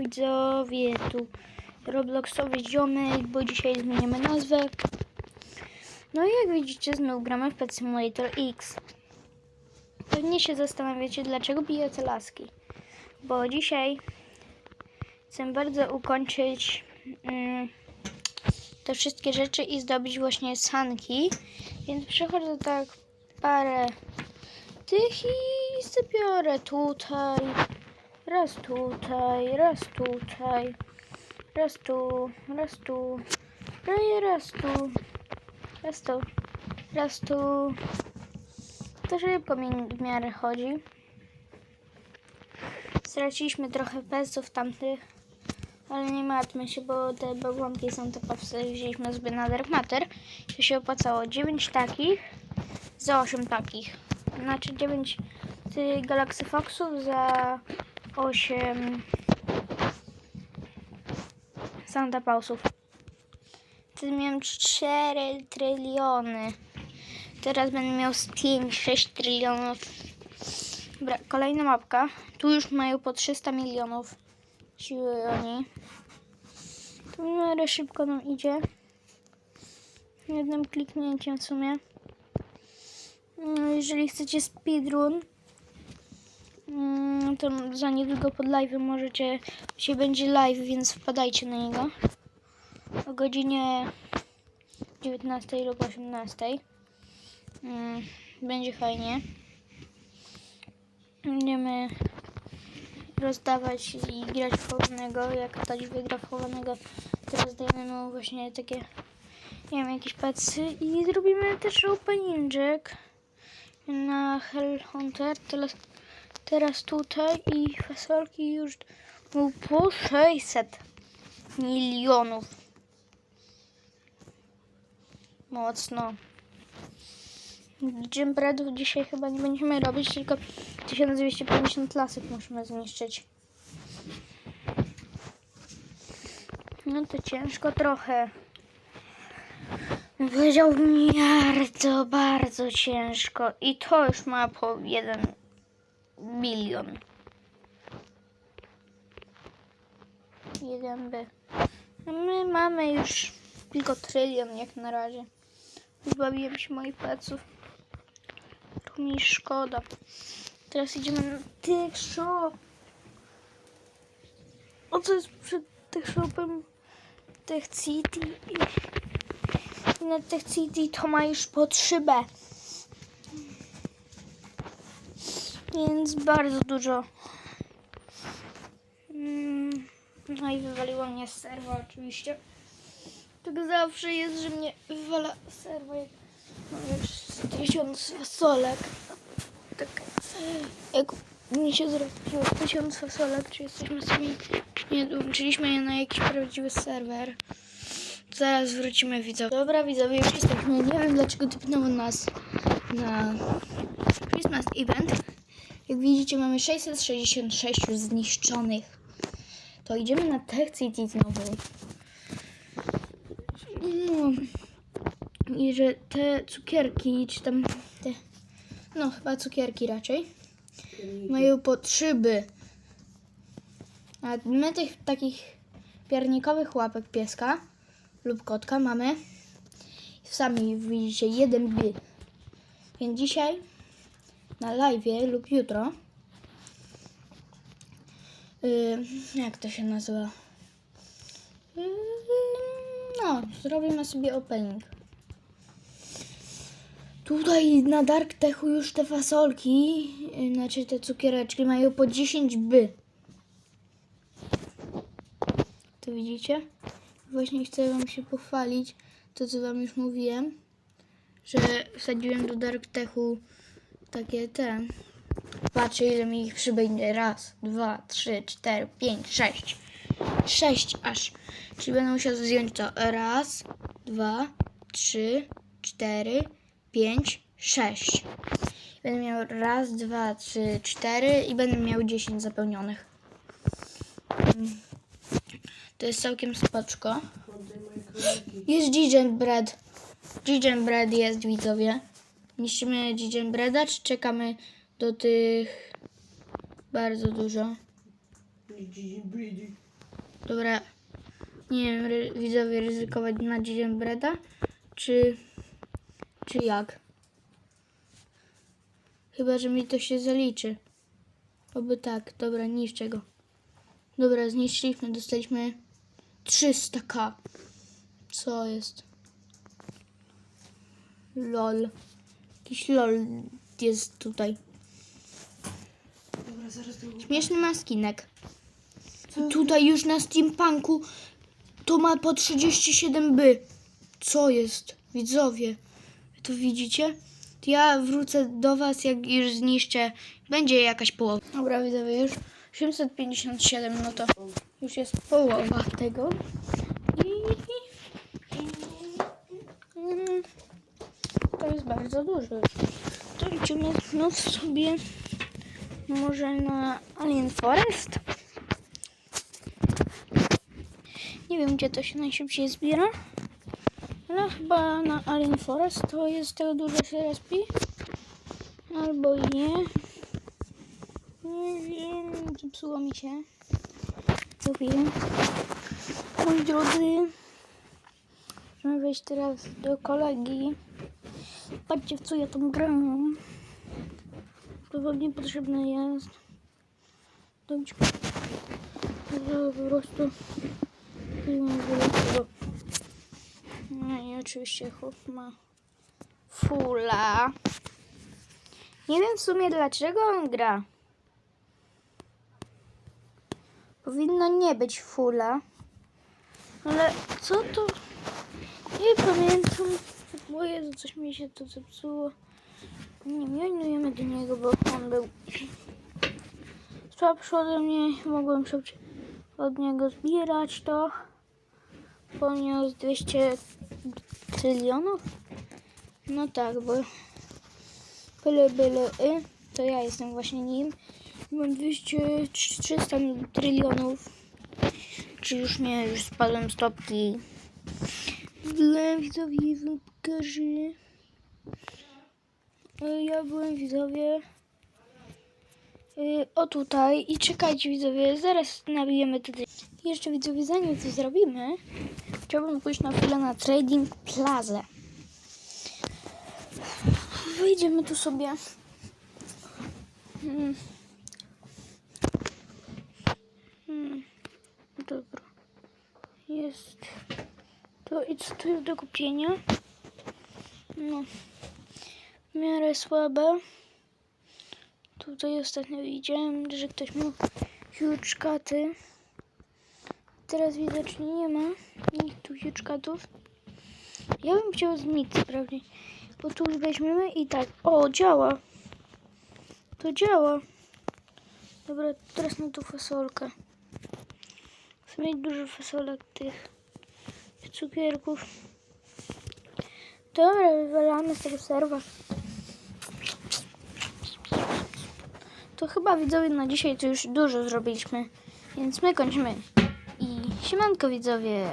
widzowie, tu Robloxowy ziomek, bo dzisiaj zmieniamy nazwę. No i jak widzicie, znów gramy w Pet Simulator X. Pewnie się zastanawiacie, dlaczego biję te laski. Bo dzisiaj chcę bardzo ukończyć mm, te wszystkie rzeczy i zdobyć właśnie sanki. Więc przechodzę tak parę tych i zabiorę tutaj, raz tutaj, raz tutaj, raz tu, raz tu, no i raz tu, raz tu, raz tu. To szybko mi w miarę chodzi. Straciliśmy trochę pesów tamtych, ale nie martwmy się, bo te bałwanki są powste. Wzięliśmy sobie na Dark Matter. To się opłacało 9 takich za 8 takich. Znaczy 9 tych Galaxy Foxów za 8 Santa Pausów. Wtedy miałem 4 tryliony. Teraz będę miał z 5-6 trylionów. Dobra, kolejna mapka. Tu już mają po 300 milionów siły oni. To w miarę szybko nam idzie. Jednym kliknięciem w sumie. No, Jeżeli chcecie speedrun, to za niedługo pod live możecie. Dzisiaj będzie live, więc wpadajcie na niego. O godzinie 19 lub 18. Mm, Będzie fajnie. Będziemy rozdawać i grać w chowanego. Jak ktoś wygra w chowanego, to rozdajemy mu właśnie takie, nie wiem, jakieś petsy. I zrobimy też opening na Hell Hunter. Teraz, teraz tutaj i fasolki już mu po 600 milionów. Mocno. Gymbreadów dzisiaj chyba nie będziemy robić, tylko 1250 lasek musimy zniszczyć. No to ciężko trochę. Powiedziałbym bardzo, bardzo ciężko. I to już ma po 1 milion. 1B. A my mamy już tylko trylion jak na razie. Zbawiłem się moich pleców. Tu mi szkoda. Teraz idziemy na tych. O co jest przed tych shopem? Tech City. I na Tech City to ma już pod szybę. Więc bardzo dużo. Mm, No i wywaliło mnie z serwa oczywiście. Tak zawsze jest, że mnie wywala serwa jak mam już tysiąc fasolek. Tak jak mi się zrobiło tysiąc fasolek, czy jesteśmy sobie nie dołączyliśmy je na jakiś prawdziwy serwer. Zaraz wrócimy widzowie. Dobra widzowie, już jesteśmy. Nie wiem dlaczego typnęło nas na Christmas event. Jak widzicie mamy 666 już zniszczonych. To idziemy na Tech City znowu. No. I że te cukierki, czy tam te, no chyba cukierki raczej, mają potrzeby. A my tych takich piernikowych łapek pieska lub kotka mamy sami widzicie jeden by. Więc dzisiaj na live lub jutro yy, jak to się nazywa? Yy, no, zrobimy sobie opening. Tutaj na Dark Techu już te fasolki, yy, znaczy te cukiereczki mają po 10 by. To widzicie? Właśnie chcę Wam się pochwalić, to co Wam już mówiłem, że wsadziłem do Dark Techu takie te. Patrzę ile mi ich przybędzie. Raz, dwa, trzy, cztery, pięć, sześć. Sześć aż. Czyli będę musiał zdjąć to. Raz, dwa, trzy, cztery, pięć, sześć. Będę miał raz, dwa, trzy, cztery i będę miał dziesięć zapełnionych. To jest całkiem spoczko. Jest. Gigan Bread jest, widzowie. Niszczymy Breada, czy czekamy do tych bardzo dużo? Dobra, nie wiem, ry- widzowie ryzykować na dzień breda, czy, czy jak? Chyba, że mi to się zaliczy. Oby tak, dobra, niszczę go. Dobra, zniszczyliśmy, dostaliśmy 300k. Co jest? LOL. Jakiś LOL jest tutaj. Dobra, zaraz drugą. Śmieszny ma skinek. Tutaj już na Steampunku to ma po 37 by. Co jest? Widzowie, wy to widzicie? To ja wrócę do was, jak już zniszczę. Będzie jakaś połowa. Dobra, widzowie, już 757, no to już jest połowa tego. I... Mm, To jest bardzo dużo. To idziemy znów sobie może na Alien Forest? Nie wiem, gdzie to się najszybciej zbiera. Ale chyba na Alien Forest to jest tego dużo się respi. Albo nie. Nie wiem, zepsuło mi się. Powiem. Moi drodzy, możemy wejść teraz do kolegi. Patrzcie, w co ja tam gram. To wam niepotrzebne jest. Dobrze. Po prostu. No i oczywiście chłop ma fula. Nie wiem w sumie dlaczego on gra. Powinno nie być fula. Ale co to? Nie pamiętam. O Jezu, coś mi się tu zepsuło. Nie mianujemy do niego, bo on był słabszy ode mnie. Mogłem szybciej od niego zbierać to. Poniósł 200 trylionów. No tak, bo byle, byle, y, to ja jestem właśnie nim. Mam 200, 300 trylionów. Czy już nie, już spadłem stopki. Dla widzowie wam pokażę. Y, Ja byłem widzowie. y, O tutaj i czekajcie widzowie, zaraz nabijemy tutaj. Jeszcze widzowie, zanim to zrobimy, chciałbym pójść na chwilę na Trading Plaza. Wyjdziemy tu sobie. Hmm. Hmm. Dobra. Jest to i co tu jest do kupienia? No w miarę słabe. Tutaj ostatnio widziałem, że ktoś miał huge katy. Teraz widocznie nie ma nikt tu huge. Ja bym chciał z mix sprawdzić, bo tu weźmiemy i tak. O, działa. To działa. Dobra, teraz na tą fasolkę. Chcę mieć dużo fasolek tych cukierków. Dobra, wywalamy z tego serwa. To chyba widzowie na dzisiaj to już dużo zrobiliśmy, więc my kończymy. I siemanko widzowie.